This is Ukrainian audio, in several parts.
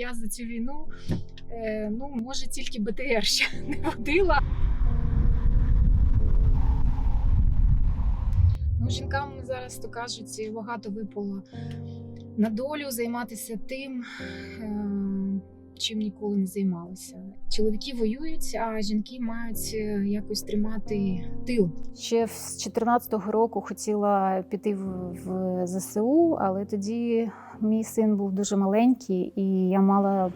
я за цю війну, е, ну може тільки БТР ще не водила. Ну, жінкам зараз то кажуть, багато випало на долю займатися тим, е, чим ніколи не займалися. Чоловіки воюють, а жінки мають е, якось тримати тил. Ще з 14-го року хотіла піти в, в ЗСУ, але тоді мій син був дуже маленький, і я мала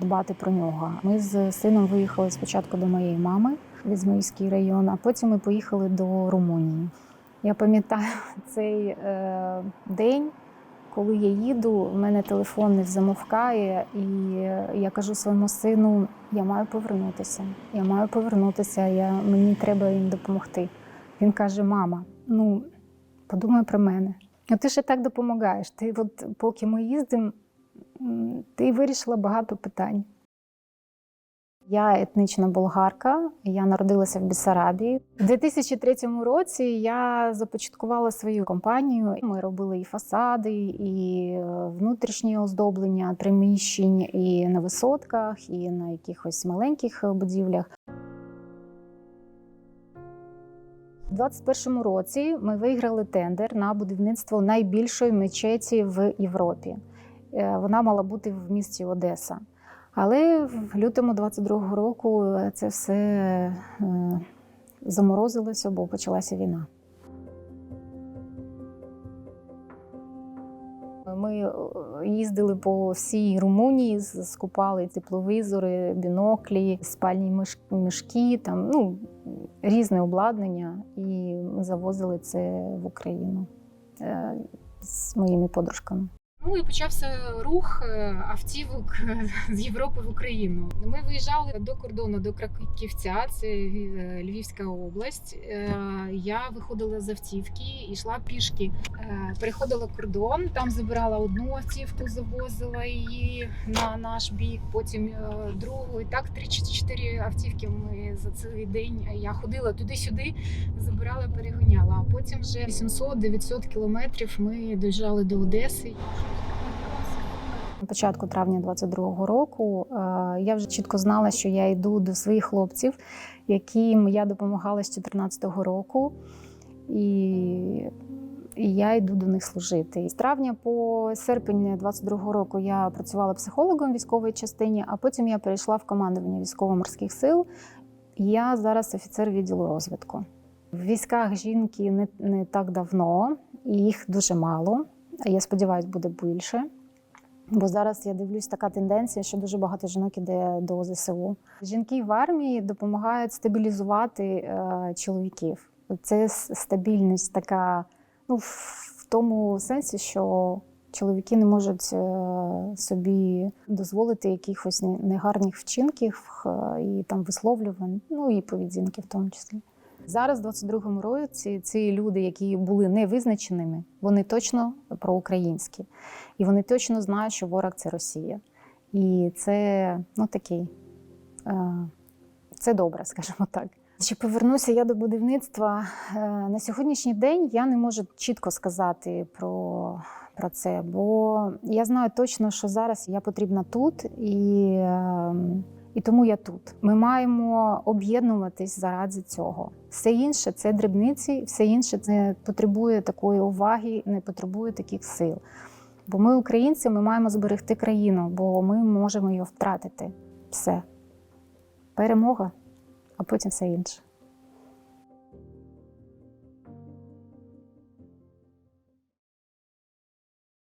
дбати про нього. Ми з сином виїхали спочатку до моєї мами в Ізмаїльський район, а потім ми поїхали до Румунії. Я пам'ятаю цей е, день. Коли я їду, в мене телефон не замовкає, і я кажу своєму сину: я маю повернутися. Я маю повернутися. Я, мені треба їм допомогти. Він каже: Мама, ну подумай про мене. А ти ще так допомагаєш. Ти, от поки ми їздимо, ти вирішила багато питань. Я етнічна болгарка, я народилася в Бессарабії. У 2003 році я започаткувала свою компанію. Ми робили і фасади, і е, внутрішнє оздоблення приміщень, і на висотках, і на якихось маленьких будівлях. У 2021 році ми виграли тендер на будівництво найбільшої мечеті в Європі. Е, Вона мала бути в місті Одеса. Але в лютому 22-го року це все е, заморозилося, бо почалася війна. Ми е, їздили по всій Румунії, скупали тепловізори, біноклі, спальні мішки, там ну різне обладнання, і завозили це в Україну е, з моїми подружками. Ну і почався рух е, автівок е, з Європи в Україну. Ми виїжджали до кордону до Краківця, це е, Львівська область. Я виходила з автівки йшла пішки. Переходила кордон, там забирала одну автівку, завозила її на наш бік, потім другу. І так три чи чотири автівки ми за цей день. Я ходила туди-сюди, забирала, переганяла. А потім вже 800-900 кілометрів ми доїжджали до Одеси. На початку травня 22-го року е, я вже чітко знала, що я йду до своїх хлопців, яким я допомагала з 14-го року, і, і я йду до них служити. І З травня по серпень 22-го року я працювала психологом в військовій частині, а потім я перейшла в командування військово-морських сил. Я зараз офіцер відділу розвитку. В військах жінки не, не так давно, і їх дуже мало. Я сподіваюся, буде більше. Бо зараз я дивлюсь така тенденція, що дуже багато жінок іде до ЗСУ. Жінки в армії допомагають стабілізувати е, чоловіків. Це стабільність така, ну, в тому сенсі, що чоловіки не можуть е, собі дозволити якихось не- негарних вчинків е, і там висловлювань, ну і поведінки в тому числі. Зараз, в 22-му році, ці люди, які були невизначеними, вони точно проукраїнські. І вони точно знають, що ворог це Росія. І це ну такий, е, це добре, скажімо так. Чи повернуся я до будівництва? Е, На сьогоднішній день я не можу чітко сказати про, про це, бо я знаю точно, що зараз я потрібна тут, і, е, і тому я тут. Ми маємо об'єднуватись заради цього. Все інше це дрібниці, все інше не потребує такої уваги, не потребує таких сил. Бо ми, українці, ми маємо зберегти країну, бо ми можемо її втратити. Все. Перемога, а потім все інше.